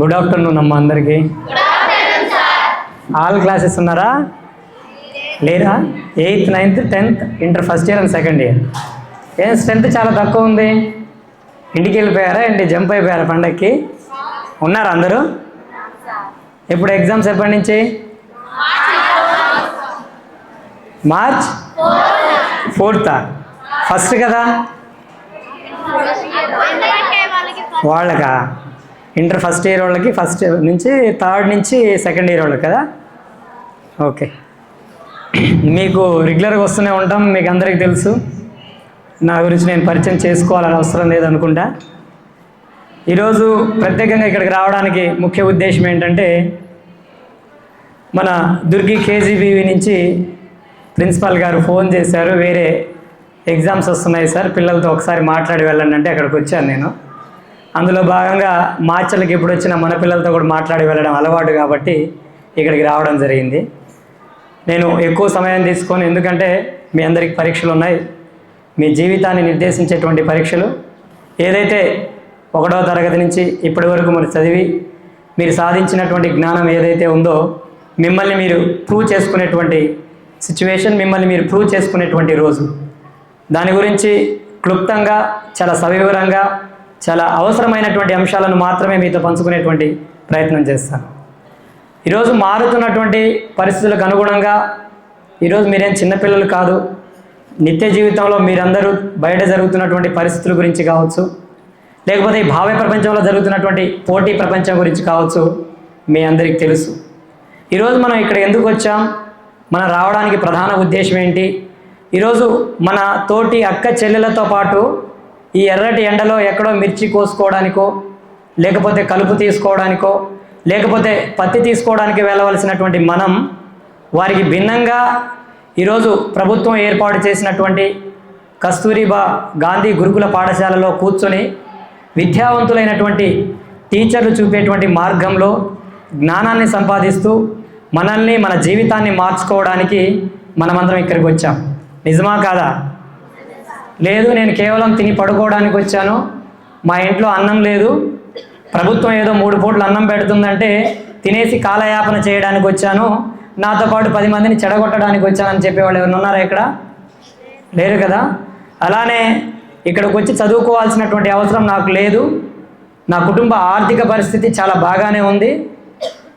Good afternoon అమ్మ అందరికీ. All classes ఉన్నారా? లేరా? Eighth ninth tenth inter first year and second year. ఏం స్ట్రెంత్ చాలా తక్కువ ఉంది. ఇంటికి వెళ్ళిపోయారా? ఏంటి? జంప్ అయిపోయారా పండక్కి? ఉన్నారా అందరూ? ఎప్పుడు ఎగ్జామ్స్ ఎప్పటి నుంచి? మార్చ్? ఫోర్తా ఫస్ట్ కదా? వాళ్ళకా? ఇంటర్ ఫస్ట్ ఇయర్ వాళ్ళకి ఫస్ట్ నుంచి థర్డ్ నుంచి సెకండ్ ఇయర్ వాళ్ళకి కదా? ఓకే. మీకు రెగ్యులర్గా వస్తూనే ఉంటాం మీకు అందరికీ తెలుసు. నా గురించి నేను పరిచయం చేసుకోవాలని అవసరం లేదనుకుంటా. ఈరోజు ప్రత్యేకంగా ఇక్కడికి రావడానికి ముఖ్య ఉద్దేశం ఏంటంటే మన దుర్గి కేజీబీవీ నుంచి ప్రిన్సిపాల్ గారు ఫోన్ చేశారు వేరే ఎగ్జామ్స్ వస్తున్నాయి సార్ పిల్లలతో ఒకసారి మాట్లాడి వెళ్ళండి అంటే అక్కడికి వచ్చాను నేను. అందులో భాగంగా మార్చలకి ఎప్పుడు వచ్చినా మన పిల్లలతో కూడా మాట్లాడి వెళ్ళడం అలవాటు కాబట్టి ఇక్కడికి రావడం జరిగింది. నేను ఎక్కువ సమయం తీసుకొని. ఎందుకంటే మీ అందరికి పరీక్షలు ఉన్నాయి. మీ జీవితాన్ని నిర్దేశించేటువంటి పరీక్షలు. ఏదైతే ఒకటవ తరగతి నుంచి ఇప్పటి వరకు మరి చదివి మీరు సాధించినటువంటి జ్ఞానం ఏదైతే ఉందో మిమ్మల్ని మీరు ప్రూవ్ చేసుకునేటువంటి సిచ్యువేషన్ మిమ్మల్ని మీరు ప్రూవ్ చేసుకునేటువంటి రోజు. దాని గురించి క్లుప్తంగా చాలా సవివరంగా చాలా అవసరమైనటువంటి అంశాలను మాత్రమే మీతో పంచుకునేటువంటి ప్రయత్నం చేస్తాను. ఈరోజు మారుతున్నటువంటి పరిస్థితులకు అనుగుణంగా ఈరోజు మీరేం చిన్నపిల్లలు కాదు నిత్య జీవితంలో మీరందరూ బయట జరుగుతున్నటువంటి పరిస్థితుల గురించి కావచ్చు లేకపోతే ఈ భావ్య ప్రపంచంలో జరుగుతున్నటువంటి పోటీ ప్రపంచం గురించి కావచ్చు మీ అందరికీ తెలుసు. ఈరోజు మనం ఇక్కడ ఎందుకు వచ్చాం మనం రావడానికి ప్రధాన ఉద్దేశం ఏంటి ఈరోజు మన తోటి అక్క చెల్లెలతో పాటు ఈ ఎర్రటి ఎండలో ఎక్కడో మిర్చి కోసుకోవడానికో లేకపోతే కలుపు తీసుకోవడానికో లేకపోతే పత్తి తీసుకోవడానికి వెళ్ళవలసినటువంటి మనం వారికి భిన్నంగా ఈరోజు ప్రభుత్వం ఏర్పాటు చేసినటువంటి కస్తూరిబా గాంధీ గురుకుల పాఠశాలలో కూర్చొని విద్యావంతులైనటువంటి టీచర్లు చూపేటువంటి మార్గంలో జ్ఞానాన్ని సంపాదిస్తూ మనల్ని మన జీవితాన్ని మార్చుకోవడానికి మనమందరం ఇక్కడికి వచ్చాం. నిజమా కాదా? లేదు నేను కేవలం తిని పడుకోవడానికి వచ్చాను. మా ఇంట్లో అన్నం లేదు. ప్రభుత్వం ఏదో మూడు పూట్లు అన్నం పెడుతుందంటే తినేసి కాలయాపన చేయడానికి వచ్చాను. నాతో పాటు పది మందిని చెడగొట్టడానికి వచ్చానని చెప్పేవాళ్ళు ఎవరు ఉన్నారా ఇక్కడ? లేరు కదా? అలానే ఇక్కడికి వచ్చి చదువుకోవాల్సినటువంటి అవసరం నాకు లేదు. నా కుటుంబ ఆర్థిక పరిస్థితి చాలా బాగానే ఉంది.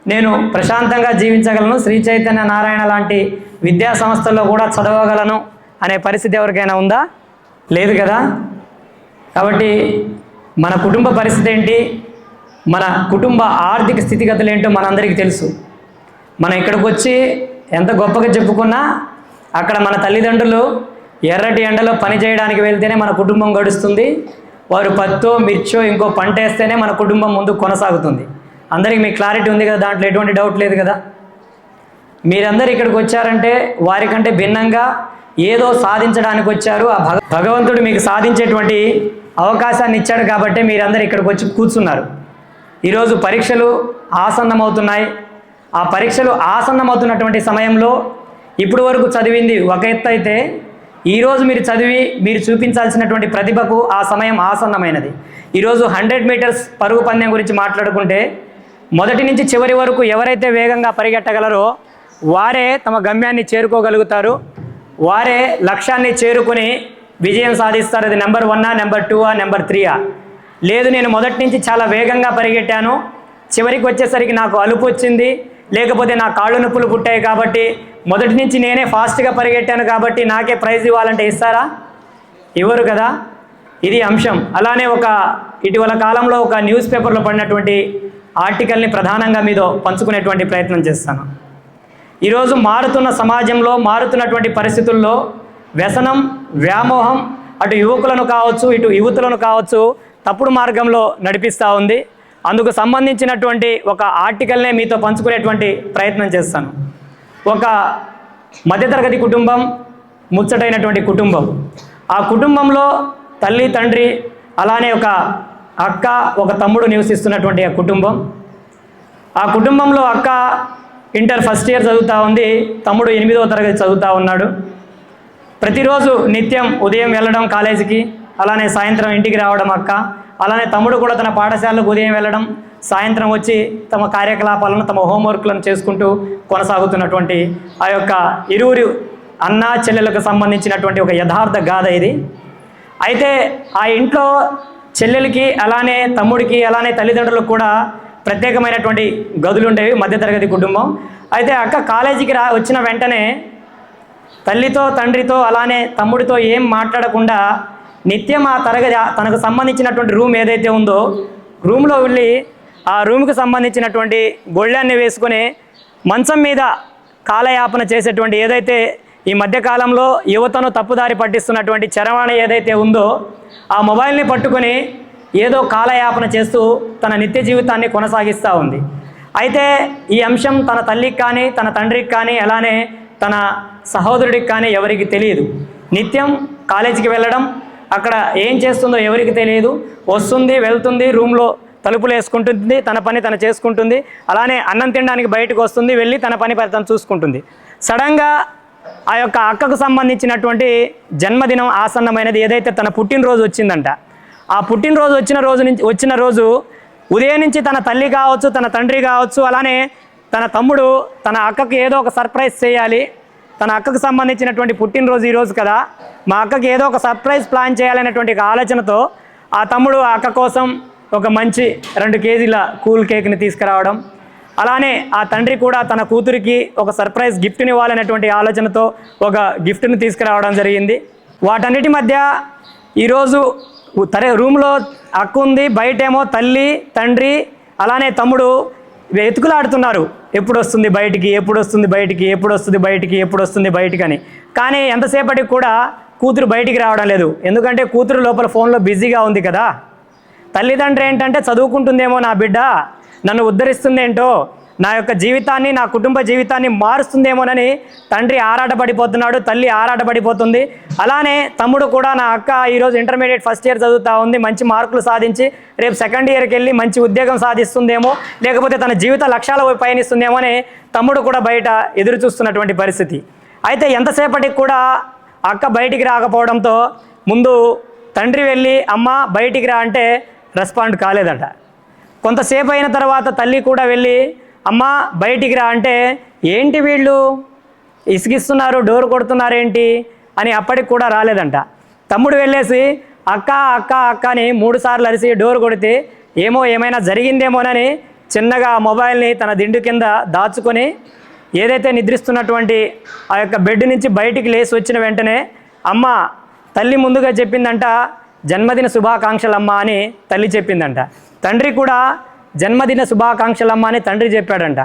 నేను ప్రశాంతంగా జీవించగలను. శ్రీ చైతన్య నారాయణ లాంటి విద్యా సంస్థల్లో కూడా చదవగలను అనే పరిస్థితి ఎవరికైనా ఉందా? లేదు కదా? కాబట్టి మన కుటుంబ పరిస్థితి ఏంటి? మన కుటుంబ ఆర్థిక స్థితిగతులు ఏంటో మనందరికీ తెలుసు. మనం ఇక్కడికి వచ్చి ఎంత గొప్పగా చెప్పుకున్నా అక్కడ మన తల్లిదండ్రులు ఎర్రటి ఎండలో పని చేయడానికి వెళ్తేనే మన కుటుంబం గడుస్తుంది. వారు పత్తో మిర్చో ఇంకో పంట వేస్తేనే మన కుటుంబం ముందు కొనసాగుతుంది. అందరికీ మీకు క్లారిటీ ఉంది కదా? దాంట్లో ఎటువంటి డౌట్ లేదు కదా? మీరందరూ ఇక్కడికి వచ్చారంటే వారికంటే భిన్నంగా ఏదో సాధించడానికి వచ్చారు. ఆ భగ భగవంతుడు మీకు సాధించేటువంటి అవకాశాన్ని ఇచ్చాడు కాబట్టి మీరందరూ ఇక్కడికి వచ్చి కూర్చున్నారు. ఈరోజు పరీక్షలు ఆసన్నమవుతున్నాయి. ఆ పరీక్షలు ఆసన్నమవుతున్నటువంటి సమయంలో ఇప్పుడు వరకు చదివింది ఒక ఎత్తు అయితే ఈరోజు మీరు చదివి మీరు చూపించాల్సినటువంటి ప్రతిభకు ఆ సమయం ఆసన్నమైనది. ఈరోజు హండ్రెడ్ మీటర్స్ పరుగు పందెం గురించి మాట్లాడుకుంటే మొదటి నుంచి చివరి వరకు ఎవరైతే వేగంగా పరిగెట్టగలరో వారే తమ గమ్యాన్ని చేరుకోగలుగుతారు. వారే లక్ష్యాన్ని చేరుకుని విజయం సాధిస్తారు. అది నెంబర్ వన్నా నెంబర్ టూవా నెంబర్ త్రీయా లేదు నేను మొదటి నుంచి చాలా వేగంగా పరిగెట్టాను. చివరికి వచ్చేసరికి నాకు అలుపు వచ్చింది. లేకపోతే నా కాళ్ళు నొప్పులు పుట్టాయి కాబట్టి మొదటి నుంచి నేనే ఫాస్ట్గా పరిగెట్టాను కాబట్టి నాకే ప్రైజ్ ఇవ్వాలంటే ఇస్తారా? ఇవ్వరు కదా? ఇది అంశం. అలానే ఒక ఇటీవల కాలంలో ఒక న్యూస్ పేపర్లో పడినటువంటి ఆర్టికల్ని ప్రధానంగా మీతో పంచుకునేటువంటి ప్రయత్నం చేస్తాను. ఈరోజు మారుతున్న సమాజంలో మారుతున్నటువంటి పరిస్థితుల్లో వ్యసనం వ్యామోహం అటు యువకులను కావచ్చు ఇటు యువతులను కావచ్చు తప్పుడు మార్గంలో నడిపిస్తూ ఉంది. అందుకు సంబంధించినటువంటి ఒక ఆర్టికల్నే మీతో పంచుకునేటువంటి ప్రయత్నం చేస్తాను. ఒక మధ్యతరగతి కుటుంబం ముచ్చటైనటువంటి కుటుంబం. ఆ కుటుంబంలో తల్లి తండ్రి అలానే ఒక అక్క ఒక తమ్ముడు నివసిస్తున్నటువంటి ఆ కుటుంబం. ఆ కుటుంబంలో అక్క ఇంటర్ ఫస్ట్ ఇయర్ చదువుతూ ఉంది తమ్ముడు ఎనిమిదవ తరగతి చదువుతూ ఉన్నాడు. ప్రతిరోజు నిత్యం ఉదయం వెళ్ళడం కాలేజీకి అలానే సాయంత్రం ఇంటికి రావడం అక్క. అలానే తమ్ముడు కూడా తన పాఠశాలకు ఉదయం వెళ్ళడం సాయంత్రం వచ్చి తమ కార్యకలాపాలను తమ హోంవర్క్లను చేసుకుంటూ కొనసాగుతున్నటువంటి ఆ యొక్క ఇరువురు అన్నా చెల్లెలకు సంబంధించినటువంటి ఒక యథార్థ గాథ ఇది. అయితే ఆ ఇంట్లో చెల్లెలకి అలానే తమ్ముడికి అలానే తల్లిదండ్రులకు కూడా ప్రత్యేకమైనటువంటి గదులు ఉండేవి మధ్యతరగతి కుటుంబం. అయితే అక్క కాలేజీకి రా వచ్చిన వెంటనే తల్లితో తండ్రితో అలానే తమ్ముడితో ఏం మాట్లాడకుండా నిత్యం ఆ తరగతి తనకు సంబంధించినటువంటి రూమ్ ఏదైతే ఉందో రూమ్లో వెళ్ళి ఆ రూమ్కి సంబంధించినటువంటి గొళ్ళాన్ని వేసుకొని మంచం మీద కాలయాపన చేసేటువంటి ఏదైతే ఈ మధ్యకాలంలో యువతను తప్పుదారి పట్టిస్తున్నటువంటి చరవాణి ఏదైతే ఉందో ఆ మొబైల్ని పట్టుకొని ఏదో కాలయాపన చేస్తూ తన నిత్య జీవితాన్ని కొనసాగిస్తూ ఉంది. అయితే ఈ అంశం తన తల్లికి కానీ తన తండ్రికి కానీ అలానే తన సహోదరుడికి కానీ ఎవరికి తెలియదు. నిత్యం కాలేజీకి వెళ్ళడం అక్కడ ఏం చేస్తుందో ఎవరికి తెలియదు. వస్తుంది వెళ్తుంది రూమ్లో తలుపులు వేసుకుంటుంది తన పని తను చేసుకుంటుంది. అలానే అన్నం తినడానికి బయటకు వస్తుంది వెళ్ళి తన పని పని తను చూసుకుంటుంది సడన్గా ఆ యొక్క అక్కకు సంబంధించినటువంటి జన్మదినం ఆసన్నమైనది ఏదైతే తన పుట్టినరోజు వచ్చిందంట ఆ పుట్టినరోజు వచ్చిన రోజు నుంచి వచ్చిన రోజు ఉదయం నుంచి తన తల్లి కావచ్చు తన తండ్రి కావచ్చు అలానే తన తమ్ముడు తన అక్కకి ఏదో ఒక సర్ప్రైజ్ చేయాలి. తన అక్కకు సంబంధించినటువంటి పుట్టినరోజు ఈరోజు కదా. మా అక్కకి ఏదో ఒక సర్ప్రైజ్ ప్లాన్ చేయాలనేటువంటి ఆలోచనతో ఆ తమ్ముడు ఆ అక్క కోసం ఒక మంచి రెండు కేజీల కూల్ కేక్ని తీసుకురావడం. అలానే ఆ తండ్రి కూడా తన కూతురికి ఒక సర్ప్రైజ్ గిఫ్ట్ని ఇవ్వాలనేటువంటి ఆలోచనతో ఒక గిఫ్ట్ని తీసుకురావడం జరిగింది. వాటన్నిటి మధ్య ఈరోజు తరే రూమ్లో అక్క ఉంది బయటేమో తల్లి తండ్రి అలానే తమ్ముడు. వెతుకులాడుతున్నారు ఎప్పుడు వస్తుంది బయటికి ఎప్పుడు వస్తుంది బయటికి ఎప్పుడు వస్తుంది బయటికి ఎప్పుడు వస్తుంది బయటికి అని కానీ ఎంతసేపటికి కూడా కూతురు బయటికి రావడం లేదు. ఎందుకంటే కూతురు లోపల ఫోన్లో బిజీగా ఉంది కదా. తల్లిదండ్రి ఏంటంటే చదువుకుంటుందేమో నా బిడ్డ నన్ను ఉద్ధరిస్తుందేంటో నా యొక్క జీవితాన్ని నా కుటుంబ జీవితాన్ని మారుస్తుందేమోనని తండ్రి ఆరాటపడిపోతున్నాడు తల్లి ఆరాటపడిపోతుంది. అలానే తమ్ముడు కూడా నా అక్క ఈరోజు ఇంటర్మీడియట్ ఫస్ట్ ఇయర్ చదువుతా ఉంది మంచి మార్కులు సాధించి రేపు సెకండ్ ఇయర్కి వెళ్ళి మంచి ఉద్యోగం సాధిస్తుందేమో లేకపోతే తన జీవిత లక్ష్యాల పయనిస్తుందేమో అని తమ్ముడు కూడా బయట ఎదురు చూస్తున్నటువంటి పరిస్థితి. అయితే ఎంతసేపటికి కూడా అక్క బయటికి రాకపోవడంతో ముందు తండ్రి వెళ్ళి అమ్మ బయటికి రా అంటే రెస్పాండ్ కాలేదట. కొంతసేపు అయిన తర్వాత తల్లి కూడా వెళ్ళి అమ్మ బయటికి రా అంటే ఏంటి వీళ్ళు? ఇసిగిస్తున్నారు డోర్ కొడుతున్నారు ఏంటి అని అప్పటికి కూడా రాలేదంట. తమ్ముడు వెళ్ళేసి అక్క అక్క అక్క అని మూడు అరిసి డోర్ కొడితే ఏమో ఏమైనా జరిగిందేమోనని చిన్నగా ఆ మొబైల్ని తన దిండు కింద దాచుకొని ఏదైతే నిద్రిస్తున్నటువంటి ఆ యొక్క బెడ్ నుంచి బయటికి లేచి వచ్చిన వెంటనే అమ్మ తల్లి ముందుగా చెప్పిందంట జన్మదిన శుభాకాంక్షలమ్మ అని తల్లి చెప్పిందంట. తండ్రి కూడా జన్మదిన శుభాకాంక్షలమ్మ అని తండ్రి చెప్పాడంట.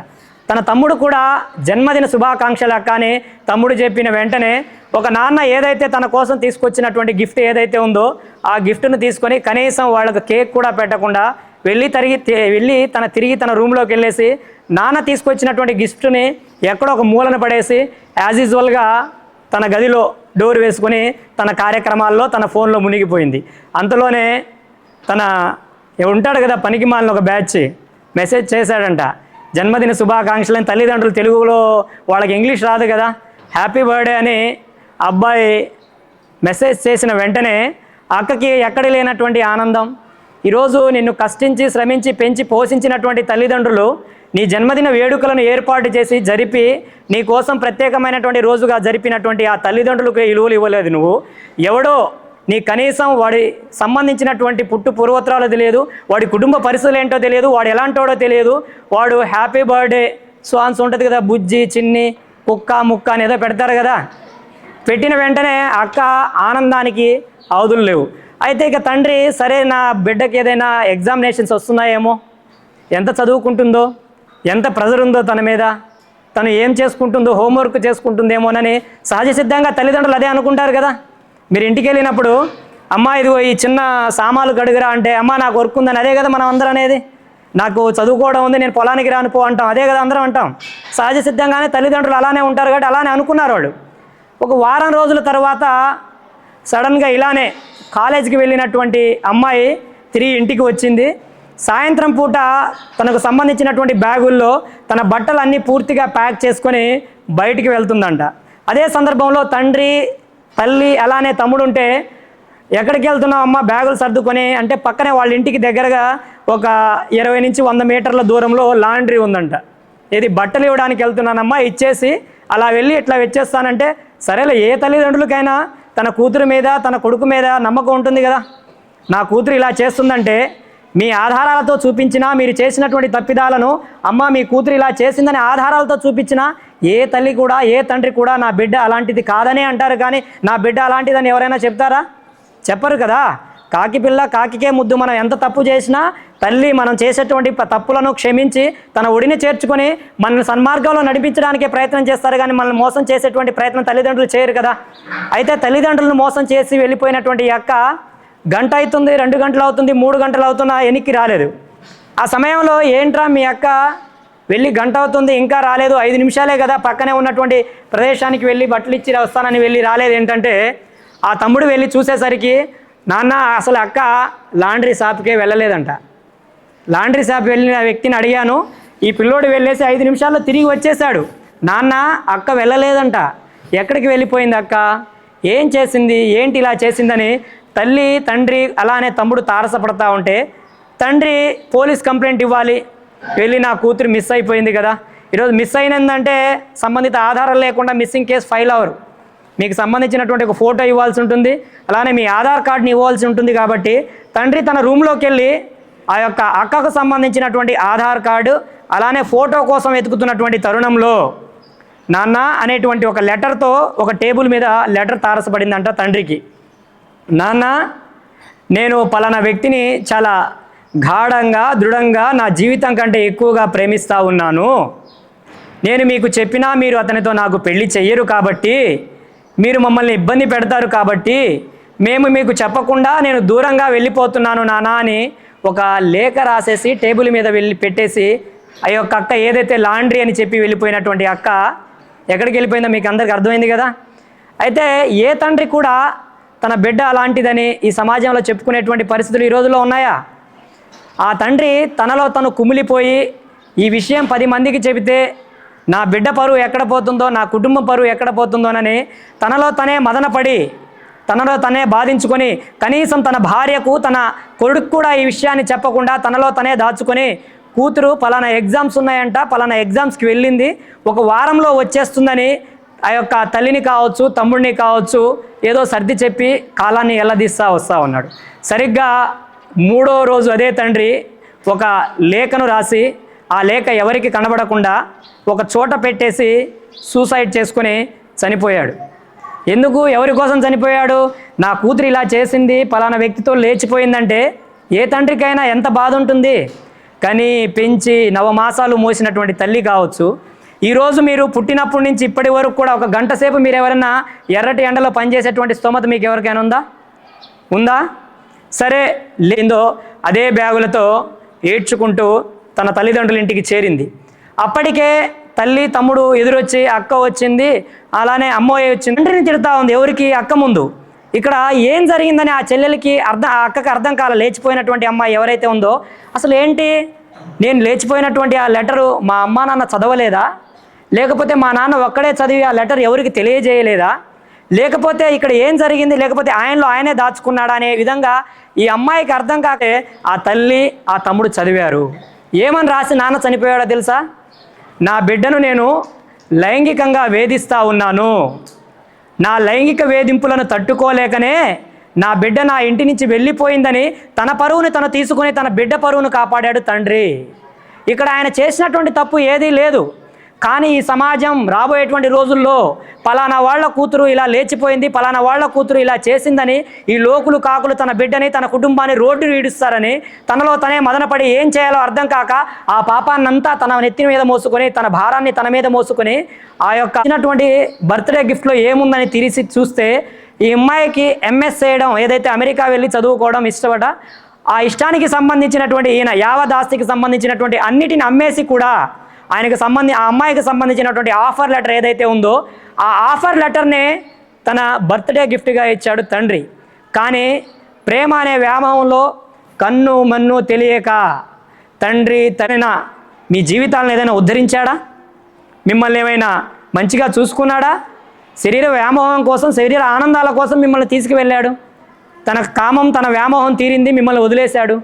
తన తమ్ముడు కూడా జన్మదిన శుభాకాంక్షలు అక్క అని తమ్ముడు చెప్పిన వెంటనే ఒక నాన్న ఏదైతే తన కోసం తీసుకొచ్చినటువంటి గిఫ్ట్ ఏదైతే ఉందో ఆ గిఫ్ట్ను తీసుకొని కనీసం వాళ్ళకు కేక్ కూడా పెట్టకుండా వెళ్ళి తిరిగి వెళ్ళి తన తిరిగి తన రూమ్లోకి వెళ్ళేసి నాన్న తీసుకొచ్చినటువంటి గిఫ్ట్ని ఎక్కడో ఒక మూలన పడేసి యాజ్ యూజువల్గా తన గదిలో డోర్ వేసుకొని తన కార్యక్రమాల్లో తన ఫోన్లో మునిగిపోయింది. అంతలోనే తన ఉంటాడు కదా పనికి మాలిన ఒక బ్యాచ్. మెసేజ్ చేశాడంట. జన్మదిన శుభాకాంక్షలని తల్లిదండ్రులు తెలుగులో వాళ్ళకి ఇంగ్లీష్ రాదు కదా. హ్యాపీ బర్త్డే అని అబ్బాయి మెసేజ్ చేసిన వెంటనే అక్కకి ఎక్కడ లేనటువంటి ఆనందం. ఈరోజు నిన్ను కష్టించి శ్రమించి పెంచి పోషించినటువంటి తల్లిదండ్రులు నీ జన్మదిన వేడుకలను ఏర్పాటు చేసి జరిపి నీ కోసం ప్రత్యేకమైనటువంటి రోజుగా జరిపినటువంటి ఆ తల్లిదండ్రులకు విలువలు ఇవ్వలేదు నువ్వు. ఎవడో నీ కనీసం వాడి సంబంధించినటువంటి పుట్టు పూర్వత్రాలు తెలియదు వాడి కుటుంబ పరిస్థితులు ఏంటో తెలియదు వాడు ఎలాంటోడో తెలియదు వాడు హ్యాపీ బర్త్డే సాంగ్స్ ఉంటుంది కదా బుజ్జి చిన్ని కుక్క ముక్క అని ఏదో పెడతారు కదా. పెట్టిన వెంటనే అక్క ఆనందానికి అవధులు లేవు. అయితే ఇక తండ్రి సరే నా బిడ్డకి ఏదైనా ఎగ్జామినేషన్స్ వస్తున్నాయేమో ఎంత చదువుకుంటుందో ఎంత ప్రెజర్ ఉందో తన మీద తను ఏం చేసుకుంటుందో హోంవర్క్ చేసుకుంటుందేమోనని సహజ సిద్ధంగా తల్లిదండ్రులు అదే అనుకుంటారు కదా. మీరు ఇంటికి వెళ్ళినప్పుడు అమ్మ ఇదిగో ఈ చిన్న సామాన్లు కడుగురా అంటే అమ్మ నాకు వర్క్ ఉందని. అదే కదా మనం అందరం అనేది. నాకు చదువుకోవడం ఉంది నేను పొలానికి రాను పో అంటాం. అదే కదా అందరం అంటాం. సహజ సిద్ధంగానే తల్లిదండ్రులు అలానే ఉంటారు కాబట్టి అలానే అనుకున్నారు వాళ్ళు. ఒక వారం రోజుల తర్వాత సడన్గా ఇలానే కాలేజీకి వెళ్ళినటువంటి అమ్మాయి తిరిగి ఇంటికి వచ్చింది. సాయంత్రం పూట తనకు సంబంధించినటువంటి బ్యాగుల్లో తన బట్టలు అన్నీ పూర్తిగా ప్యాక్ చేసుకొని బయటికి వెళ్తుందంట. అదే సందర్భంలో తండ్రి తల్లి అలానే తమ్ముడు ఉంటే ఎక్కడికి వెళ్తున్నావు అమ్మ? బ్యాగులు సర్దుకొని అంటే పక్కనే వాళ్ళ ఇంటికి దగ్గరగా ఒక ఇరవై నుంచి వంద మీటర్ల దూరంలో లాండ్రీ ఉందంట. ఇది బట్టలు ఇవ్వడానికి వెళ్తున్నానమ్మా? ఇచ్చేసి అలా వెళ్ళి ఇట్లా వచ్చేస్తానంటే సరేలే ఏ తల్లిదండ్రులకైనా తన కూతురు మీద తన కొడుకు మీద నమ్మకం ఉంటుంది కదా? నా కూతురు ఇలా చేస్తుందంటే మీ ఆధారాలతో చూపించినా మీరు చేసినటువంటి తప్పిదాలను అమ్మ మీ కూతురు ఇలా చేసిందని ఆధారాలతో చూపించినా ఏ తల్లి కూడా ఏ తండ్రి కూడా నా బిడ్డ అలాంటిది కాదనే అంటారు. కానీ నా బిడ్డ అలాంటిదని ఎవరైనా చెప్తారా? చెప్పరు కదా. కాకి పిల్ల కాకికే ముద్దు. మనం ఎంత తప్పు చేసినా తల్లి మనం చేసేటువంటి తప్పులను క్షమించి తన ఒడిని చేర్చుకొని మనల్ని సన్మార్గంలో నడిపించడానికే ప్రయత్నం చేస్తారు. కానీ మనల్ని మోసం చేసేటువంటి ప్రయత్నం తల్లిదండ్రులు చేయరు కదా. అయితే తల్లిదండ్రులను మోసం చేసి వెళ్ళిపోయినటువంటి అక్క గంట అవుతుంది రెండు గంటలు అవుతుంది మూడు గంటలు అవుతున్నా వెనక్కి రాలేదు. ఆ సమయంలో ఏంట్రా మీ అక్క? వెళ్ళి గంట అవుతుంది ఇంకా రాలేదు ఐదు నిమిషాలే కదా పక్కనే ఉన్నటువంటి ప్రదేశానికి వెళ్ళి బట్టలు ఇచ్చి వస్తానని వెళ్ళి రాలేదు ఏంటంటే ఆ తమ్ముడు వెళ్ళి చూసేసరికి నాన్న అసలు అక్క లాండ్రీ షాప్కే వెళ్ళలేదంట. లాండ్రీ షాప్ వెళ్ళిన వ్యక్తిని అడిగాను. ఈ పిల్లోడు వెళ్ళేసి ఐదు నిమిషాల్లో తిరిగి వచ్చేసాడు నాన్న అక్క వెళ్ళలేదంట. ఎక్కడికి వెళ్ళిపోయింది అక్క? ఏం చేసింది? ఏంటి ఇలా చేసిందని తల్లి తండ్రి అలానే తమ్ముడు తారసపడతా ఉంటే తండ్రి పోలీస్ కంప్లైంట్ ఇవ్వాలి. వెళ్ళి నా కూతురు మిస్ అయిపోయింది కదా. ఈరోజు మిస్ అయినందంటే సంబంధిత ఆధారాలు లేకుండా మిస్సింగ్ కేసు ఫైల్ అవరు. మీకు సంబంధించినటువంటి ఒక ఫోటో ఇవ్వాల్సి ఉంటుంది. అలానే మీ ఆధార్ కార్డుని ఇవ్వాల్సి ఉంటుంది కాబట్టి తండ్రి తన రూమ్లోకి వెళ్ళి ఆ యొక్క అక్కకు సంబంధించినటువంటి ఆధార్ కార్డు అలానే ఫోటో కోసం వెతుకుతున్నటువంటి తరుణంలో నాన్న అనేటువంటి ఒక లెటర్తో ఒక టేబుల్ మీద లెటర్ తారసపడిందంట తండ్రికి. నాన్న నేను పలానా వ్యక్తిని చాలా గాఢంగా దృఢంగా నా జీవితం కంటే ఎక్కువగా ప్రేమిస్తూ ఉన్నాను. నేను మీకు చెప్పినా మీరు అతనితో నాకు పెళ్ళి చెయ్యరు కాబట్టి మీరు మమ్మల్ని ఇబ్బంది పెడతారు కాబట్టి మేము మీకు చెప్పకుండా నేను దూరంగా వెళ్ళిపోతున్నాను నానా అని ఒక లేఖ రాసేసి టేబుల్ మీద వెళ్ళి పెట్టేసి ఆ యొక్క అక్క ఏదైతే లాండ్రీ అని చెప్పి వెళ్ళిపోయినటువంటి అక్క ఎక్కడికి వెళ్ళిపోయిందో మీకు అందరికి అర్థమైంది కదా? అయితే ఏ తండ్రి కూడా తన బిడ్డ అలాంటిదని ఈ సమాజంలో చెప్పుకునేటువంటి పరిస్థితులు ఈ రోజుల్లో ఉన్నాయా? ఆ తండ్రి తనలో తను కుమిలిపోయి ఈ విషయం పది మందికి చెబితే నా బిడ్డ పరువు ఎక్కడ పోతుందో నా కుటుంబం పరువు ఎక్కడ పోతుందోనని తనలో తనే మదనపడి తనలో తనే బాధించుకొని కనీసం తన భార్యకు తన కొడుకు కూడా ఈ విషయాన్ని చెప్పకుండా తనలో తనే దాచుకొని కూతురు పలానా ఎగ్జామ్స్ ఉన్నాయంట పలానా ఎగ్జామ్స్కి వెళ్ళింది ఒక వారంలో వచ్చేస్తుందని ఆ యొక్క తల్లిని కావచ్చు తమ్ముడిని కావచ్చు ఏదో సర్ది చెప్పి కాలాన్ని ఎల్లదీస్తా వస్తూ ఉన్నాడు. సరిగ్గా మూడో రోజు అదే తండ్రి ఒక లేఖను రాసి ఆ లేఖ ఎవరికి కనబడకుండా ఒక చోట పెట్టేసి సూసైడ్ చేసుకుని చనిపోయాడు. ఎందుకు? ఎవరి కోసం చనిపోయాడు? నా కూతురు ఇలా చేసింది పలానా వ్యక్తితో లేచిపోయిందంటే ఏ తండ్రికైనా ఎంత బాధ ఉంటుంది? కానీ పెంచి నవమాసాలు మోసినటువంటి తల్లి కావచ్చు ఈరోజు మీరు పుట్టినప్పటి నుంచి ఇప్పటి వరకు కూడా ఒక గంట సేపు మీరు ఎవరైనా ఎర్రటి ఎండలో పనిచేసేటువంటి స్తోమత మీకు ఎవరికైనా ఉందా? ఉందా? సరే లేదో అదే బ్యాగులతో ఏడ్చుకుంటూ తన తల్లిదండ్రుల ఇంటికి చేరింది. అప్పటికే తల్లి తమ్ముడు ఎదురొచ్చి అక్క వచ్చింది అలానే అమ్మోయి వచ్చింది. తండ్రిని తిడతా ఉంది ఎవరికి? అక్క ముందు. ఇక్కడ ఏం జరిగిందని ఆ చెల్లెలకి అర్థం ఆ అక్కకి అర్థం కాల లేచిపోయినటువంటి అమ్మాయి ఎవరైతే ఉందో అసలు ఏంటి? నేను లేచిపోయినటువంటి ఆ లెటరు మా అమ్మా నాన్న చదవలేదా? లేకపోతే మా నాన్న ఒక్కడే చదివి ఆ లెటర్ ఎవరికి తెలియజేయలేదా? లేకపోతే ఇక్కడ ఏం జరిగింది? లేకపోతే ఆయనలో ఆయనే దాచుకున్నాడా అనే విధంగా ఈ అమ్మాయికి అర్థం కాకే ఆ తల్లి ఆ తమ్ముడు చదివారు. ఏమని రాసి నాన్న చనిపోయాడో తెలుసా? నా బిడ్డను నేను లైంగికంగా వేధిస్తూ ఉన్నాను. నా లైంగిక వేధింపులను తట్టుకోలేకనే నా బిడ్డ నా ఇంటి నుంచి వెళ్ళిపోయిందని తన పరువును తను తీసుకుని తన బిడ్డ పరువును కాపాడాడు తండ్రి. ఇక్కడ ఆయన చేసినటువంటి తప్పు ఏదీ లేదు. కానీ ఈ సమాజం రాబోయేటువంటి రోజుల్లో పలానా వాళ్ళ కూతురు ఇలా లేచిపోయింది పలానా వాళ్ళ కూతురు ఇలా చేసిందని ఈ లోకులు కాకులు తన బిడ్డని తన కుటుంబాన్ని రోడ్డు ఈడుస్తారని తనలో తనే మదనపడి ఏం చేయాలో అర్థం కాక ఆ పాపాన్నంతా తన నెత్తి మీద మోసుకొని తన భారాన్ని తన మీద మోసుకొని ఆ యొక్క ఇచ్చినటువంటి బర్త్డే గిఫ్ట్లో ఏముందని తీసి చూస్తే ఈ అమ్మాయికి ఎంఎస్ చేయడం ఏదైతే అమెరికా వెళ్ళి చదువుకోవడం ఇష్టపడ ఆ ఇష్టానికి సంబంధించినటువంటి ఈయన యావదాస్తికి సంబంధించినటువంటి అన్నిటిని అమ్మేసి కూడా ఆయనకు సంబంధి ఆ అమ్మాయికి సంబంధించినటువంటి ఆఫర్ లెటర్ ఏదైతే ఉందో ఆ ఆఫర్ లెటర్నే తన బర్త్డే గిఫ్ట్గా ఇచ్చాడు తండ్రి. కానీ ప్రేమ అనే వ్యామోహంలో కన్ను మన్ను తెలియక తండ్రి తన మీ జీవితాలను ఏదైనా ఉద్ధరించాడా? మిమ్మల్ని ఏమైనా మంచిగా చూసుకున్నాడా? శరీర వ్యామోహం కోసం శరీర ఆనందాల కోసం మిమ్మల్ని తీసుకువెళ్ళాడు? తన కామం తన వ్యామోహం తీరింది మిమ్మల్ని వదిలేశాడు?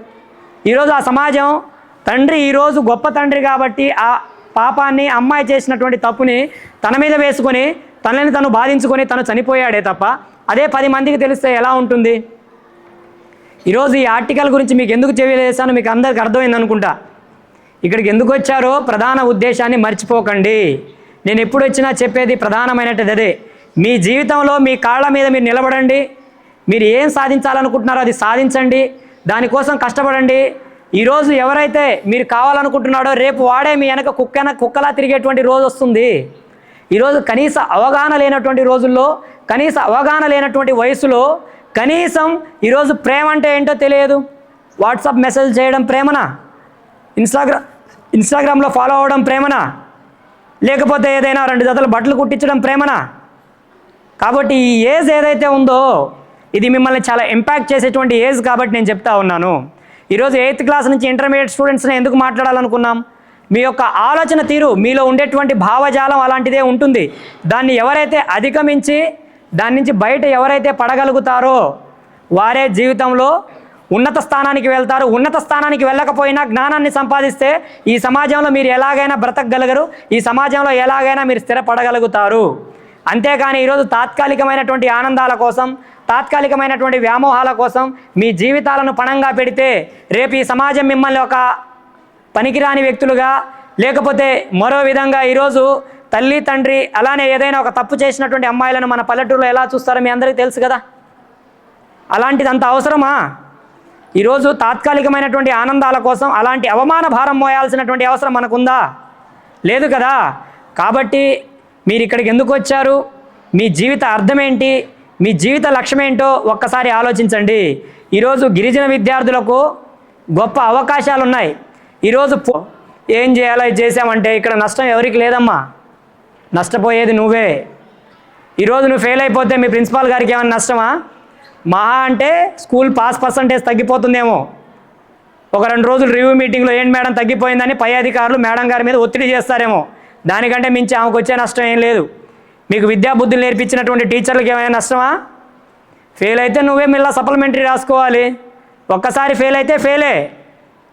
ఈరోజు ఆ సమాజం తండ్రి ఈరోజు గొప్ప తండ్రి కాబట్టి ఆ పాపాన్ని అమ్మాయి చేసినటువంటి తప్పుని తన మీద వేసుకొని తనని తను బాధించుకొని తను చనిపోయాడే తప్ప అదే పది మందికి తెలిస్తే ఎలా ఉంటుంది? ఈరోజు ఈ ఆర్టికల్ గురించి మీకు ఎందుకు తెలియజేశానో మీకు అందరికి అర్థమైంది అనుకుంటా. ఇక్కడికి ఎందుకు వచ్చారో ప్రధాన ఉద్దేశాన్ని మర్చిపోకండి. నేను ఎప్పుడు వచ్చినా చెప్పేది ప్రధానమైనది అదే. మీ జీవితంలో మీ కాళ్ళ మీద మీరు నిలబడండి. మీరు ఏం సాధించాలనుకుంటున్నారో అది సాధించండి. దానికోసం కష్టపడండి. ఈరోజు ఎవరైతే మీరు కావాలనుకుంటున్నాడో రేపు వాడే మీ వెనక కుక్కన కుక్కలా తిరిగేటువంటి రోజు వస్తుంది. ఈరోజు కనీస అవగాహన లేనటువంటి రోజుల్లో కనీస అవగాహన లేనటువంటి వయసులో కనీసం ఈరోజు ప్రేమ అంటే ఏంటో తెలియదు. వాట్సాప్ మెసేజ్ చేయడం ప్రేమనా? ఇన్స్టాగ్రామ్ ఇన్స్టాగ్రామ్లో ఫాలో అవ్వడం ప్రేమనా? లేకపోతే ఏదైనా రెండు జతలు బట్టలు కుట్టించడం ప్రేమనా? కాబట్టి ఈ ఏజ్ ఏదైతే ఉందో ఇది మిమ్మల్ని చాలా ఇంపాక్ట్ చేసేటువంటి ఏజ్ కాబట్టి నేను చెప్తా ఉన్నాను. ఈరోజు ఎయిత్ క్లాస్ నుంచి ఇంటర్మీడియట్ స్టూడెంట్స్ని ఎందుకు మాట్లాడాలనుకున్నాం? మీ యొక్క ఆలోచన తీరు మీలో ఉండేటువంటి భావజాలం అలాంటిదే ఉంటుంది. దాన్ని ఎవరైతే అధిగమించి దాని నుంచి బయట ఎవరైతే పడగలుగుతారో వారే జీవితంలో ఉన్నత స్థానానికి వెళ్తారు. ఉన్నత స్థానానికి వెళ్ళకపోయినా జ్ఞానాన్ని సంపాదిస్తే ఈ సమాజంలో మీరు ఎలాగైనా బ్రతకగలగరు ఈ సమాజంలో ఎలాగైనా మీరు స్థిరపడగలుగుతారు. అంతేకాని ఈరోజు తాత్కాలికమైనటువంటి ఆనందాల కోసం తాత్కాలికమైనటువంటి వ్యామోహాల కోసం మీ జీవితాలను పణంగా పెడితే రేపు ఈ సమాజం మిమ్మల్ని ఒక పనికిరాని వ్యక్తులుగా లేకపోతే మరో విధంగా ఈరోజు తల్లి తండ్రి అలానే ఏదైనా ఒక తప్పు చేసినటువంటి అమ్మాయిలను మన పల్లెటూరులో ఎలా చూస్తారో మీ అందరికీ తెలుసు కదా? అలాంటిది అంత అవసరమా? ఈరోజు తాత్కాలికమైనటువంటి ఆనందాల కోసం అలాంటి అవమాన భారం మోయాల్సినటువంటి అవసరం మనకుందా? లేదు కదా? కాబట్టి మీరు ఇక్కడికి ఎందుకు వచ్చారు? మీ జీవిత అర్థం ఏంటి మీ జీవిత లక్ష్యం ఏంటో ఒక్కసారి ఆలోచించండి. ఈరోజు గిరిజన విద్యార్థులకు గొప్ప అవకాశాలు ఉన్నాయి. ఈరోజు పో- ఏం చేయాలో చేసామంటే ఇక్కడ నష్టం ఎవరికి లేదమ్మా. నష్టపోయేది నువ్వే. ఈరోజు నువ్వు ఫెయిల్ అయిపోతే మీ ప్రిన్సిపాల్ గారికి ఏమైనా నష్టమా? మహా అంటే స్కూల్ పాస్ పర్సంటేజ్ తగ్గిపోతుందేమో. ఒక రెండు రోజులు రివ్యూ మీటింగ్లో ఏంటి మేడం తగ్గిపోయిందని పై అధికారులు మేడం గారి మీద ఒత్తిడి చేస్తారేమో. దానికంటే మించి ఆమెకు వచ్చే నష్టం ఏం లేదు. మీకు విద్యాబుద్ధులు నేర్పించినటువంటి టీచర్లకు ఏమైనా నష్టమా? ఫెయిల్ అయితే నువ్వే మళ్ళీ సప్లిమెంటరీ రాసుకోవాలి. ఒక్కసారి ఫెయిల్ అయితే ఫెయిలే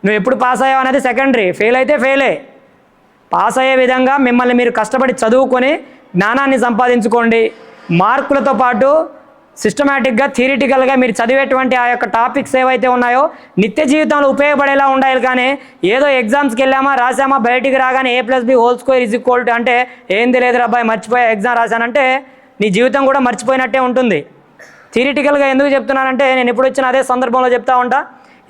నువ్వు ఎప్పుడు పాస్ అయ్యావు అనేది సెకండరీ ఫెయిల్ అయితే ఫెయిలే పాస్ అయ్యే విధంగా మిమ్మల్ని మీరు కష్టపడి చదువుకొని జ్ఞానాన్ని సంపాదించుకోండి. మార్కులతో పాటు సిస్టమేటిక్గా థియరిటికల్గా మీరు చదివేటువంటి ఆ యొక్క టాపిక్స్ ఏవైతే ఉన్నాయో నిత్య జీవితంలో ఉపయోగపడేలా ఉండాలి కానీ ఏదో ఎగ్జామ్స్కి వెళ్ళామా రాసామా బయటికి రాగానే A plus B whole square is equal to అంటే ఏంది లేదు అబ్బాయి మర్చిపోయా ఎగ్జామ్ రాశానంటే నీ జీవితం కూడా మర్చిపోయినట్టే ఉంటుంది. థియరిటికల్గా ఎందుకు చెప్తున్నానంటే నేను ఎప్పుడు వచ్చిన అదే సందర్భంలో చెప్తా ఉంటా.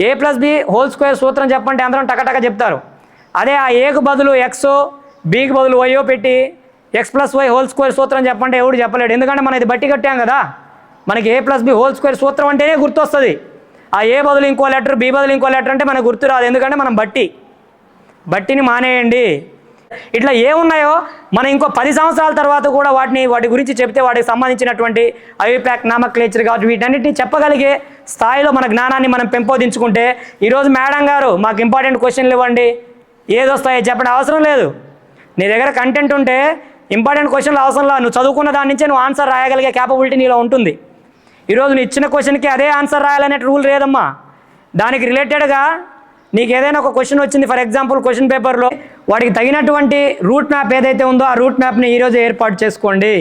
A plus B whole square సూత్రం చెప్పంటే అందరం టకటక చెప్తారు. అదే ఆ ఏకు బదులు ఎక్స్ బీకి బదులు వైయో పెట్టి X plus Y whole square సూత్రం చెప్పంటే ఎవడు చెప్పలేడు. ఎందుకంటే మనం ఇది బట్టి కట్టాం కదా. మనకి A plus B whole square సూత్రం అంటేనే గుర్తొస్తుంది. ఆ ఏ బదులు ఇంకో లెటర్ బి బదులు ఇంకో లెటర్ అంటే మనకు గుర్తు రాదు. ఎందుకంటే మనం బట్టి. బట్టిని మానేయండి. ఇట్లా ఏమున్నాయో మనం ఇంకో పది సంవత్సరాల తర్వాత కూడా వాటిని వాటి గురించి చెప్తే వాటికి సంబంధించినటువంటి అవిప్యాక్ నామక్లేచర్ కాబట్టి వీటన్నిటిని చెప్పగలిగే స్థాయిలో మన జ్ఞానాన్ని మనం పెంపొందించుకుంటే ఈరోజు మేడం గారు మాకు ఇంపార్టెంట్ క్వశ్చన్లు ఇవ్వండి. ఏదొస్తాయో చెప్పడం అవసరం లేదు. నీ దగ్గర కంటెంట్ ఉంటే ఇంపార్టెంట్ క్వశ్చన్లు అవసరం లేదు. నువ్వు చదువుకున్న దాని నుంచే నువ్వు ఆన్సర్ రాయగలిగే క్యాపబిలిటీ నీలో ఉంటుంది. ఈరోజు నువ్వు ఇచ్చిన క్వశ్చన్కి అదే ఆన్సర్ రాయాలనే రూల్ లేదమ్మా. దానికి రిలేటెడ్గా నీకు ఏదైనా ఒక క్వశ్చన్ వచ్చింది ఫర్ ఎగ్జాంపుల్ క్వశ్చన్ పేపర్లో వాడికి తగినటువంటి రూట్ మ్యాప్ ఏదైతే ఉందో ఆ రూట్ మ్యాప్ని ఈరోజు ఏర్పాటు చేసుకోండి.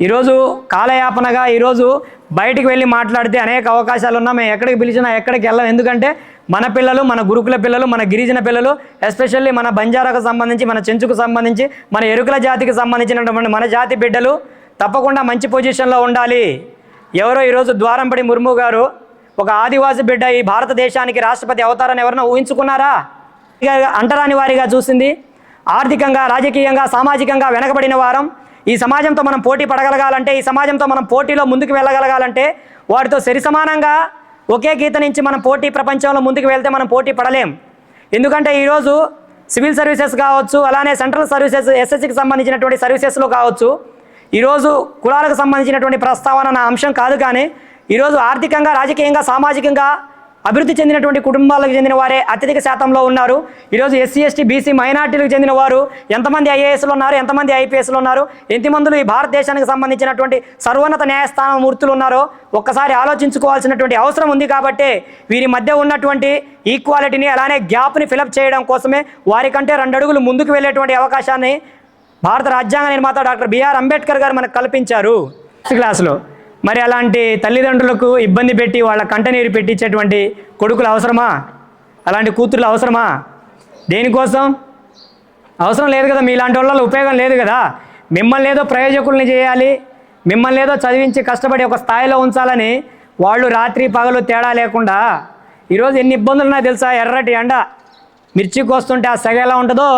ఈరోజు కాలయాపనగా ఈరోజు బయటికి వెళ్ళి మాట్లాడితే అనేక అవకాశాలు ఉన్నా మేము ఎక్కడికి పిలిచినా ఎక్కడికి వెళ్ళాం. ఎందుకంటే మన పిల్లలు మన గురుకుల పిల్లలు మన గిరిజన పిల్లలు ఎస్పెషల్లీ మన బంజారాకు సంబంధించి మన చెంచుకు సంబంధించి మన ఎరుకుల జాతికి సంబంధించినటువంటి మన జాతి బిడ్డలు తప్పకుండా మంచి పొజిషన్లో ఉండాలి. ఎవరో ఈరోజు ద్వారంపడి ముర్ము గారు ఒక ఆదివాసి బిడ్డ ఈ భారతదేశానికి రాష్ట్రపతి అవతారాన్ని ఎవరైనా ఊహించుకున్నారా? అంటరాని వారిగా చూసింది. ఆర్థికంగా రాజకీయంగా సామాజికంగా వెనకబడిన వారం. ఈ సమాజంతో మనం పోటీ పడగలగాలంటే ఈ సమాజంతో మనం పోటీలో ముందుకు వెళ్ళగలగాలంటే వాటితో సరి సమానంగా ఒకే గీత నుంచి మనం పోటీ ప్రపంచంలో ముందుకు వెళ్తే మనం పోటీ పడలేం. ఎందుకంటే ఈరోజు సివిల్ సర్వీసెస్ కావచ్చు అలానే సెంట్రల్ సర్వీసెస్ ఎస్ఎస్సికి సంబంధించినటువంటి సర్వీసెస్లో కావచ్చు ఈరోజు కులాలకు సంబంధించినటువంటి ప్రస్తావన నా అంశం కాదు కానీ ఈరోజు ఆర్థికంగా రాజకీయంగా సామాజికంగా అభివృద్ధి చెందినటువంటి కుటుంబాలకు చెందిన వారే అత్యధిక శాతంలో ఉన్నారు. ఈరోజు ఎస్సీ ఎస్టీ బీసీ మైనార్టీలకు చెందిన వారు ఎంతమంది ఐఏఎస్లు ఉన్నారు ఎంతమంది ఐపీఎస్లు ఉన్నారు ఎంతమందులు ఈ భారతదేశానికి సంబంధించినటువంటి సర్వోన్నత న్యాయస్థానం మూర్తులు ఉన్నారో ఒక్కసారి ఆలోచించుకోవాల్సినటువంటి అవసరం ఉంది కాబట్టి వీరి మధ్య ఉన్నటువంటి ఈక్వాలిటీని అలానే గ్యాప్ని ఫిలప్ చేయడం కోసమే వారికంటే రెండు అడుగులు ముందుకు వెళ్ళేటువంటి అవకాశాన్ని భారత రాజ్యాంగ నిర్మాత డాక్టర్ బిఆర్ అంబేద్కర్ గారు మనకు కల్పించారు ఫిఫ్త్ క్లాస్లో మరి అలాంటి తల్లిదండ్రులకు ఇబ్బంది పెట్టి వాళ్ళ కంటనీరు పెట్టించేటువంటి కొడుకులు అవసరమా? అలాంటి కూతుర్లు అవసరమా? దేనికోసం? అవసరం లేదు కదా మీలాంటి వాళ్ళ ఉపయోగం లేదు కదా. మిమ్మల్ని ఏదో ప్రయోజకుల్ని చేయాలి మిమ్మల్ని ఏదో చదివించి కష్టపడి ఒక స్థాయిలో ఉంచాలని వాళ్ళు రాత్రి పగలు తేడా లేకుండా ఈరోజు ఎన్ని ఇబ్బందులు ఉన్నాయో తెలుసా? ఎర్రటి ఎండ. మిర్చి కోస్తుంటే ఆ సెగ ఎలా ఉంటుందో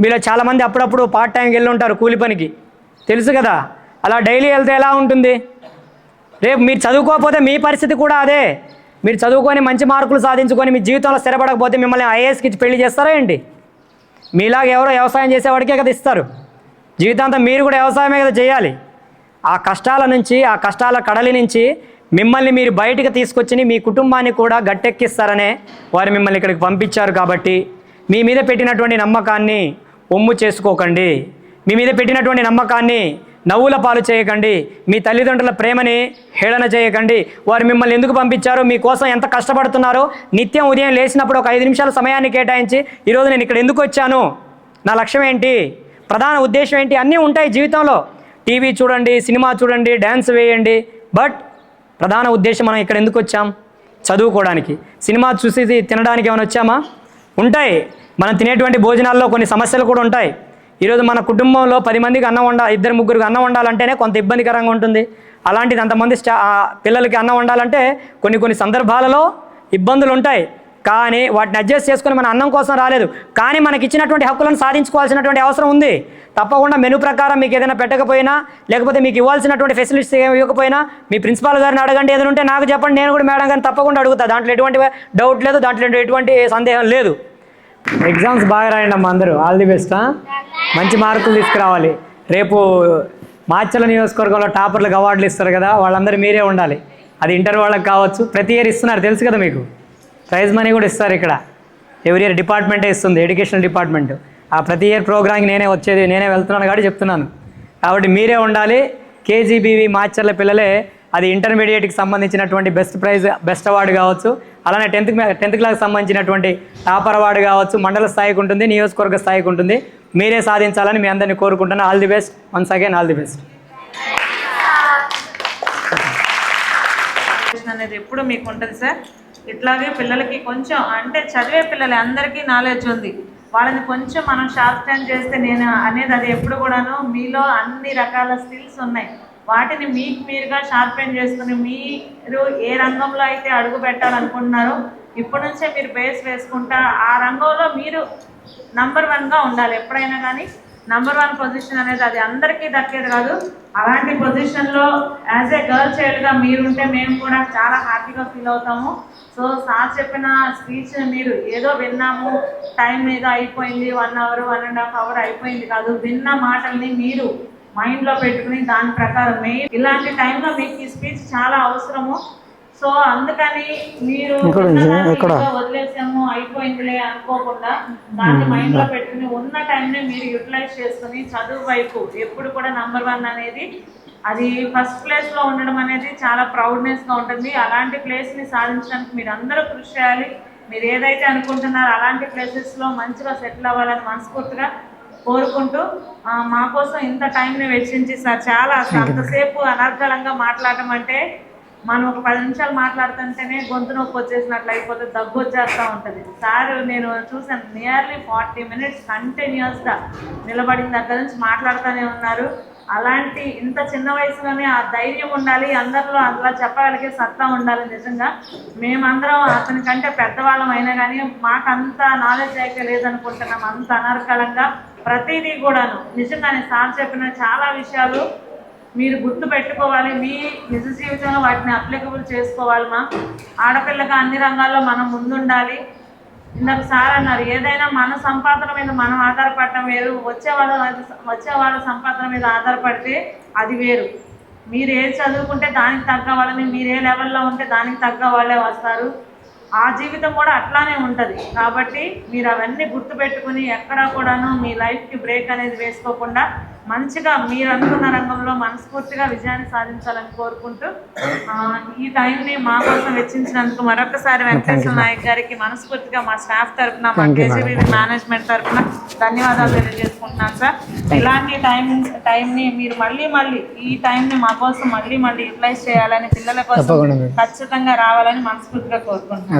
మీలో చాలామంది అప్పుడప్పుడు పార్ట్ టైంకి వెళ్ళి ఉంటారు కూలి పనికి. తెలుసు కదా? అలా డైలీ వెళ్తే ఎలా ఉంటుంది? రేపు మీరు చదువుకోకపోతే మీ పరిస్థితి కూడా అదే. మీరు చదువుకొని మంచి మార్కులు సాధించుకొని మీ జీవితంలో స్థిరపడకపోతే మిమ్మల్ని ఐఏఎస్కి ఇచ్చి పెళ్ళి చేస్తారా ఏంటి? మీలాగా ఎవరో వ్యవసాయం చేసేవాడికే కదా ఇస్తారు. జీవితాంతం మీరు కూడా వ్యవసాయమే కదా చేయాలి. ఆ కష్టాల నుంచి ఆ కష్టాల కడలి నుంచి మిమ్మల్ని మీరు బయటికి తీసుకొచ్చి మీ కుటుంబాన్ని కూడా గట్టెక్కిస్తారనే వారు మిమ్మల్ని ఇక్కడికి పంపించారు కాబట్టి మీ మీద పెట్టినటువంటి నమ్మకాన్ని ఒమ్ము చేసుకోకండి. మీ మీద పెట్టినటువంటి నమ్మకాన్ని నవ్వుల పాలు చేయకండి. మీ తల్లిదండ్రుల ప్రేమని హేళన చేయకండి. వారు మిమ్మల్ని ఎందుకు పంపించారో మీకోసం ఎంత కష్టపడుతున్నారో నిత్యం ఉదయం లేచినప్పుడు ఒక ఐదు నిమిషాల సమయాన్ని కేటాయించి ఈరోజు నేను ఇక్కడ ఎందుకు వచ్చాను? నా లక్ష్యం ఏంటి? ప్రధాన ఉద్దేశం ఏంటి? అన్నీ ఉంటాయి జీవితంలో. టీవీ చూడండి సినిమా చూడండి డ్యాన్స్ వేయండి. బట్ ప్రధాన ఉద్దేశం మనం ఇక్కడ ఎందుకు వచ్చాం? చదువుకోవడానికి. సినిమా చూసి తినడానికి ఏమైనా వచ్చామా? ఉంటాయి. మనం తినేటువంటి భోజనాల్లో కొన్ని సమస్యలు కూడా ఉంటాయి. ఈరోజు మన కుటుంబంలో పది మందికి అన్నం వండ ఇద్దరు ముగ్గురికి అన్నం వండాలంటేనే కొంత ఇబ్బందికరంగా ఉంటుంది. అలాంటిది అంతమంది స్టా పిల్లలకి అన్నం వండాలంటే కొన్ని కొన్ని సందర్భాలలో ఇబ్బందులు ఉంటాయి. కానీ వాటిని అడ్జస్ట్ చేసుకుని మన అన్నం కోసం రాలేదు. కానీ మనకి ఇచ్చినటువంటి హక్కులను సాధించుకోవాల్సినటువంటి అవసరం ఉంది. తప్పకుండా మెను ప్రకారం మీకు ఏదైనా పెట్టకపోయినా లేకపోతే మీకు ఇవ్వాల్సినటువంటి ఫెసిలిటీస్ ఏమి ఇవ్వకపోయినా మీ ప్రిన్సిపాల్ గారిని అడగండి. ఏదైనా ఉంటే నాకు చెప్పండి. నేను కూడా మేడం గారిని తప్పకుండా అడుగుతా. దాంట్లో ఎటువంటి డౌట్ లేదు దాంట్లో ఎటువంటి సందేహం లేదు. ఎగ్జామ్స్ బాగా రాయండి అమ్మ అందరూ ఆల్ ది బెస్ట్ మంచి మార్కులు తీసుకురావాలి. రేపు మాచల నియోజకవర్గంలో టాపర్లకు అవార్డులు ఇస్తారు కదా వాళ్ళందరూ మీరే ఉండాలి. అది ఇంటర్ వాళ్ళకి కావచ్చు. ప్రతి ఇయర్ ఇస్తున్నారు తెలుసు కదా మీకు? ప్రైజ్ మనీ కూడా ఇస్తారు ఇక్కడ. ఎవ్రీ ఇయర్ డిపార్ట్మెంటే ఇస్తుంది ఎడ్యుకేషన్ డిపార్ట్మెంట్. ఆ ప్రతి ఇయర్ ప్రోగ్రామ్కి నేనే వచ్చేది నేనే వెళ్తున్నాను కాబట్టి చెప్తున్నాను. కాబట్టి మీరే ఉండాలి. కేజీబీవి మాచర్ల పిల్లలే అది ఇంటర్మీడియట్కి సంబంధించినటువంటి బెస్ట్ ప్రైజ్ బెస్ట్ అవార్డు కావచ్చు. అలానే టెన్త్ టెన్త్ క్లాస్కి సంబంధించినటువంటి టాపర్ అవార్డు కావచ్చు. మండల స్థాయికి ఉంటుంది నియోజకవర్గ స్థాయికి ఉంటుంది. మీరే సాధించాలని మీ అందరినీ కోరుకుంటున్నాను all the best once again all the best అనేది ఎప్పుడు మీకు ఉంటుంది సార్ ఇట్లాగే పిల్లలకి కొంచెం అంటే చదివే పిల్లలు అందరికీ నాలెడ్జ్ ఉంది. వాళ్ళని కొంచెం మనం షార్ప్ టైం చేస్తే నేను అనేది అది ఎప్పుడు కూడాను మీలో అన్ని రకాల స్కిల్స్ ఉన్నాయి. వాటిని మీకు మీరుగా షార్పెన్ చేసుకుని మీరు ఏ రంగంలో అయితే అడుగు పెట్టాలనుకుంటున్నారో ఇప్పటి నుంచే మీరు బేస్ వేసుకుంటా ఆ రంగంలో మీరు నంబర్ వన్గా ఉండాలి. ఎప్పుడైనా కానీ నంబర్ వన్ పొజిషన్ అనేది అది అందరికీ దక్కేది కాదు. అలాంటి పొజిషన్లో యాజ్ ఏ గర్ల్ చైల్డ్గా మీరుంటే మేము కూడా చాలా హ్యాపీగా ఫీల్ అవుతాము. సో సార్ చెప్పిన స్పీచ్ మీరు ఏదో విన్నాము. టైం మీద అయిపోయింది one hour one and half hour అయిపోయింది కాదు. విన్న మాటల్ని మీరు మైండ్లో పెట్టుకుని దాని ప్రకారం. మెయిన్ ఇలాంటి టైంలో మీకు ఈ స్పీచ్ చాలా అవసరము. సో అందుకని మీరు వదిలేసాము అయిపోయిందిలే అనుకోకుండా దాన్ని మైండ్లో పెట్టుకుని ఉన్న టైంని మీరు యూటిలైజ్ చేసుకుని చదువు వైపు ఎప్పుడు కూడా నంబర్ వన్ అనేది అది ఫస్ట్ ప్లేస్లో ఉండడం అనేది చాలా ప్రౌడ్నెస్గా ఉంటుంది. అలాంటి ప్లేస్ని సాధించడానికి మీరు అందరూ కృషి చేయాలి. మీరు ఏదైతే అనుకుంటున్నారో అలాంటి ప్లేసెస్లో మంచిగా సెటిల్ అవ్వాలని మనస్ఫూర్తిగా కోరుకుంటూ మా కోసం ఇంత టైంని వెచ్చించి సార్ చాలా అంతసేపు అనర్గళంగా మాట్లాడటం అంటే మనం ఒక పది నిమిషాలు మాట్లాడుతుంటేనే గొంతు నొప్పి వచ్చేసినట్లు అయిపోతే దగ్గు వచ్చేస్తూ ఉంటుంది. సార్ నేను చూసాను నియర్లీ ఫార్టీ మినిట్స్ కంటిన్యూస్గా నిలబడిన దగ్గర నుంచి మాట్లాడుతూనే ఉన్నారు. అలాంటి ఇంత చిన్న వయసులోనే ఆ ధైర్యం ఉండాలి అందరిలో అలా చెప్పగలిగే సత్తా ఉండాలి నిజంగా. మేమందరం అతని కంటే పెద్దవాళ్ళం అయినా కానీ మాకు అంత నాలెడ్జ్ అయితే లేదనుకుంటున్నాం అంత అనర్గళంగా. ప్రతిదీ కూడాను. నిజంగానే సార్ చెప్పిన చాలా విషయాలు మీరు గుర్తు పెట్టుకోవాలి మీ నిజ జీవితంలో వాటిని అప్లికబుల్ చేసుకోవాలి మా. ఆడపిల్లగా అన్ని రంగాల్లో మనం ముందుండాలి. ఇందాక సార్ అన్నారు ఏదైనా మన సంపాదన మీద మనం ఆధారపడటం వేరు. వచ్చే వాళ్ళ వచ్చే వాళ్ళ సంపాదన మీద ఆధారపడితే అది వేరు. మీరు ఏది చదువుకుంటే దానికి తగ్గ వాళ్ళని మీరు ఏ లెవెల్లో ఉంటే దానికి తగ్గ వాళ్ళే వస్తారు. ఆ జీవితం కూడా అట్లానే ఉంటుంది. కాబట్టి మీరు అవన్నీ గుర్తుపెట్టుకుని ఎక్కడా కూడాను మీ లైఫ్కి బ్రేక్ అనేది వేసుకోకుండా మంచిగా మీరు అనుకున్న రంగంలో మనస్ఫూర్తిగా విజయాన్ని సాధించాలని కోరుకుంటూ ఈ టైంని మా కోసం వెచ్చించినందుకు మరొకసారి వెంకటేశ్వర నాయక్ గారికి మనస్ఫూర్తిగా మా స్టాఫ్ తరఫున మా కేజీబీ మేనేజ్మెంట్ తరఫున ధన్యవాదాలు తెలియజేసుకుంటున్నాను సార్ ఇలాంటి టైం టైంని మీరు మళ్ళీ మళ్ళీ ఈ టైంని మా కోసం మళ్ళీ మళ్ళీ యూటిలైజ్ చేయాలని పిల్లల కోసం ఖచ్చితంగా రావాలని మనస్ఫూర్తిగా కోరుకుంటున్నాను.